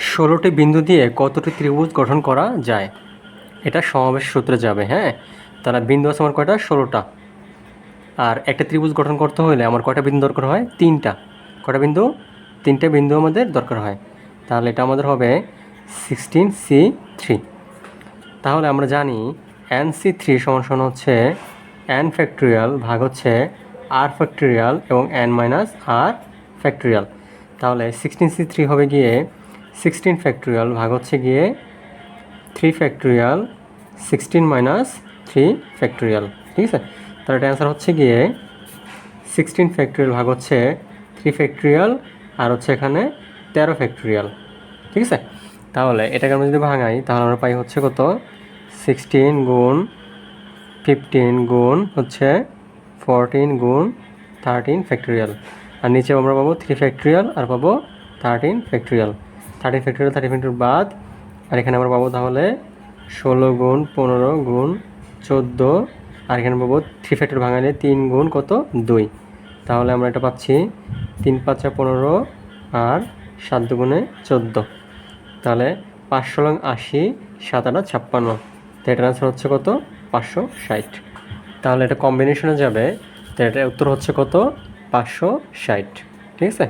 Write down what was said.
ষোলোটি বিন্দু দিয়ে কতটি ত্রিভুজ গঠন করা যায়? এটা সমাবেশ সূত্রে যাবে হ্যাঁ? তাহলে বিন্দু আছে আমার কয়টা? ষোলোটা। আর একটা ত্রিভুজ গঠন করতে হলে আমার কয়টা বিন্দু দরকার হয়? তিনটা। কটা বিন্দু? তিনটা বিন্দু আমাদের দরকার হয়। তাহলে এটা আমাদের হবে সিক্সটিন সি থ্রি তাহলে আমরা জানি এন সি থ্রি সমান হচ্ছে এন ফ্যাক্টরিয়াল ভাগ হচ্ছে আর ফ্যাক্টরিয়াল এবং এন মাইনাস আর ফ্যাক্টরিয়াল তাহলে সিক্সটিন সি থ্রি হবে গিয়ে সিক্সটিন ফ্যাক্টরিয়াল ভাগ হচ্ছে গিয়ে three factorial sixteen minus three factorial ঠিক আছে? তার অ্যান্সার হচ্ছে গিয়ে সিক্সটিন ফ্যাক্টরিয়াল ভাগ হচ্ছে থ্রি ফ্যাক্টরিয়াল আর হচ্ছে এখানে তেরো ফ্যাক্টরিয়াল ঠিক আছে? তাহলে এটাকে আমরা যদি ভাঙাই, তাহলে আমরা পাই হচ্ছে কত? সিক্সটিন গুণ ফিফটিন গুণ হচ্ছে ফোরটিন গুণ থার্টিন ফ্যাক্টরিয়াল আর নিচে আমরা পাবো থ্রি ফ্যাক্টরিয়াল আর পাবো thirteen factorial thirteen factorial thirty factorial বাদ। আর এখানে আমরা পাবো তাহলে ষোলো গুণ পনেরো গুণ চোদ্দ। আর এখানে পাবো থ্রি ফ্যাক্টর ভাঙালে তিন গুণ কত? দুই। তাহলে আমরা এটা পাচ্ছি তিন পাঁচা পনেরো আর সাত দুগুণে চোদ্দ। তাহলে পাঁচশো লং আশি, সাত আটা ছাপ্পান্ন। তো এটার আনসার হচ্ছে কত? পাঁচশো ষাট। তাহলে এটা কম্বিনেশনে যাবে। তো এটার উত্তর হচ্ছে কত? পাঁচশো ষাট। ঠিক আছে?